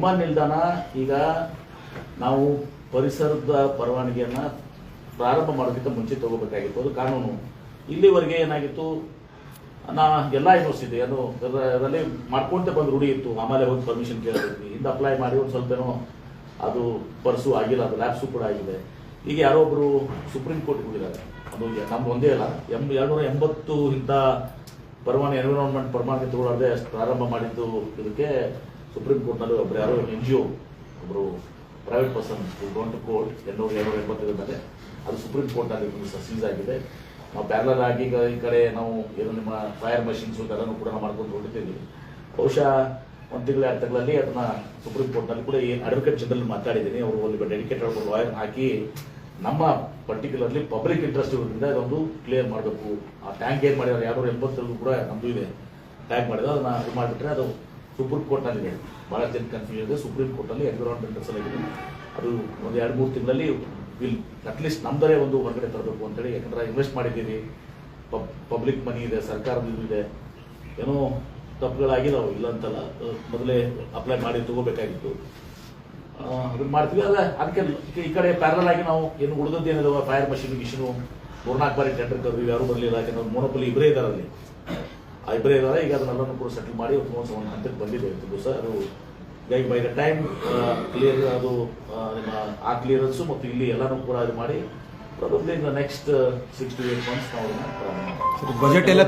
ವಿಮಾನ ನಿಲ್ದಾಣ. ಈಗ ನಾವು ಪರಿಸರದ ಪರವಾನಗಿಯನ್ನ ಪ್ರಾರಂಭ ಮಾಡೋದಕ್ಕಿಂತ ಮುಂಚೆ ತಗೋಬೇಕಾಗಿತ್ತು ಅದು ಕಾನೂನು. ಇಲ್ಲಿವರೆಗೆ ಏನಾಗಿತ್ತು? ನಾ, ಎಲ್ಲ ಯೂನಿವರ್ಸಿಟಿ ಅದು ಅದರಲ್ಲಿ ಮಾಡ್ಕೊಂತ ಬಂದು ರೂಢಿ ಇತ್ತು. ಆಮೇಲೆ ಹೋಗಿ ಪರ್ಮಿಷನ್ ಕೇಳಬೇಕು. ಹಿಂದೆ ಅಪ್ಲೈ ಮಾಡಿ ಒಂದು ಸ್ವಲ್ಪ ಏನೋ ಅದು ಪರ್ಸು ಆಗಿಲ್ಲ, ಅದು ಲ್ಯಾಬ್ಸು ಕೂಡ ಆಗಿದೆ. ಈಗ ಯಾರೋ ಒಬ್ರು ಸುಪ್ರೀಂ ಕೋರ್ಟ್ ಹೋಗಿದ್ದಾರೆ. ಅದು ನಮ್ದು ಒಂದೇ ಅಲ್ಲ. ಎಂ ಎರಡ್ನೂರ ಎಂಬತ್ತು ಇಂಥ ಪರವಾನಗಿ ಎನ್ವಿರಾನ್ಮೆಂಟ್ ಪರವಾನಗಿ ತಗೊಳ್ಳದೆ ಪ್ರಾರಂಭ ಮಾಡಿದ್ದು ಇದಕ್ಕೆ ಸುಪ್ರೀಂ ಕೋರ್ಟ್ನಲ್ಲಿ ಒಬ್ಬರು ಯಾರೋ ಎನ್ ಜಿ ಒ ಒಬ್ಬರು private person gone to court ಎರಡ್ನೂರ ಎರಡ್ನೂರ ಎಂಬತ್ತೈದರ ಮೇಲೆ ಅದು ಸುಪ್ರೀಂ ಕೋರ್ಟ್ನಲ್ಲಿ ಸೀಸ್ ಆಗಿದೆ. ನಾವು ಪ್ಯಾರಲರ್ ಆಗಿ ಈಗ ಈ ಕಡೆ ನಾವು ಏನು ನಿಮ್ಮ ಫೈರ್ ಮಷಿನ್ಸ್ ಅದನ್ನು ಕೂಡ ಮಾಡ್ಕೊಂಡು ಹೊಡಿತೀವಿ ಬಹುಶಃ ಒಂದು ತಿಂಗಳ, ಎರಡು ತಿಂಗಳಲ್ಲಿ ಅದನ್ನ ಸುಪ್ರೀಂ ಕೋರ್ಟ್ನಲ್ಲಿ ಕೂಡ ಈ ಅಡ್ವೊಕೇಟ್ ಜನರಲ್ ಮಾತಾಡಿದ್ದೀನಿ. ಅವರು ಒಂದು ಡೆಡಿಕೇಟೆಡ್ ಒಬ್ಬರು ಲಾಯರ್ ಹಾಕಿ ನಮ್ಮ ಪರ್ಟಿಕ್ಯುಲರ್ಲಿ ಪಬ್ಲಿಕ್ ಇಂಟ್ರೆಸ್ಟ್ ಇರೋದ್ರಿಂದ ಇದೊಂದು ಕ್ಲಿಯರ್ ಮಾಡಬೇಕು. ಆ ಟ್ಯಾಂಕ್ ಏನು ಮಾಡಿದ್ದಾರೆ ಯಾರು ಎಂಬತ್ತರಲ್ಲೂ ಕೂಡ ನಮ್ಮದು ಇದೆ. ಟ್ಯಾಂಕ್ ಮಾಡಿದ್ರೆ, ಅದನ್ನ ಇದು ಮಾಡಿಬಿಟ್ರೆ ಅದು ಸುಪ್ರೀಂ ಕೋರ್ಟ್ನಲ್ಲಿ ಹೇಳಿ. ಭಾಳ ಜನ ಕನ್ಫ್ಯೂಷನ್ ಇದೆ ಸುಪ್ರೀಂ ಕೋರ್ಟಲ್ಲಿ ಎನ್ವಿರಾನ್ಮೆಂಟಲ್ ಸಲಹೆ ಅದು ಒಂದು ಎರಡು, ಮೂರು ತಿಂಗಳಲ್ಲಿ ವಿಲ್ ಅಟ್ಲೀಸ್ಟ್ ನಮ್ದರೇ ಒಂದು ಹೊರಗಡೆ ತರಬೇಕು ಅಂತೇಳಿ ಯಾಕಂದ್ರೆ ಇನ್ವೆಸ್ಟ್ ಮಾಡಿದ್ದೀವಿ ಪಬ್ಲಿಕ್ ಮನಿ ಇದೆ ಸರ್ಕಾರದ ಇದು. ಇದೆ ಏನೋ ತಪ್ಪುಗಳಾಗಿದಾವೆ ಇಲ್ಲ ಅಂತಲ್ಲ ಮೊದಲೇ ಅಪ್ಲೈ ಮಾಡಿ ತಗೋಬೇಕಾಗಿತ್ತು. ಅದನ್ನು ಮಾಡ್ತೀವಿ. ಅದೇ ಅದಕ್ಕೆ ಈ- ಕಡೆ ಪ್ಯಾರಲ್ ಆಗಿ ನಾವು ಏನು ಉಳಿದದ್ದು ಏನಿದೆ ಫೈರ್ ಮಷಿನ್ ಮಿಷಿನು ಮೂರ್ನಾಲ್ಕು ಬಾರಿ ಟೆಂಡರ್ ಕರೆದ್ವಿ. ಯಾರು ಬರಲಿಲ್ಲ. ಯಾಕಂದ್ರೆ ಮೋನೋಪಲಿ ಇಬ್ಬರೇ ಇದ್ದಾರೆ ಅಲ್ಲಿ. ಇಬ್ಬರೇ ಇದ್ದಾರೆ ಈಗ ಅದನ್ನೆಲ್ಲನೂ ಕೂಡ ಸೆಟಲ್ ಮಾಡಿ ಒಂದು ಹಂತಕ್ಕೆ ಬಂದಿದೆ ಇವತ್ತು ಸರ್ ಅದು ಈಗ ಬೈ ದ ಟೈಮ್ ಕ್ಲಿಯರ್ ಅದು ನಿಮ್ಮ ಆ ಕ್ಲಿಯರೆನ್ಸು ಮತ್ತು ಇಲ್ಲಿ ಎಲ್ಲನೂ ಕೂಡ ಇದು ಮಾಡಿ probably next six to eight months ನಾವು ಬಜೆಟ್ ಎಲ್ಲ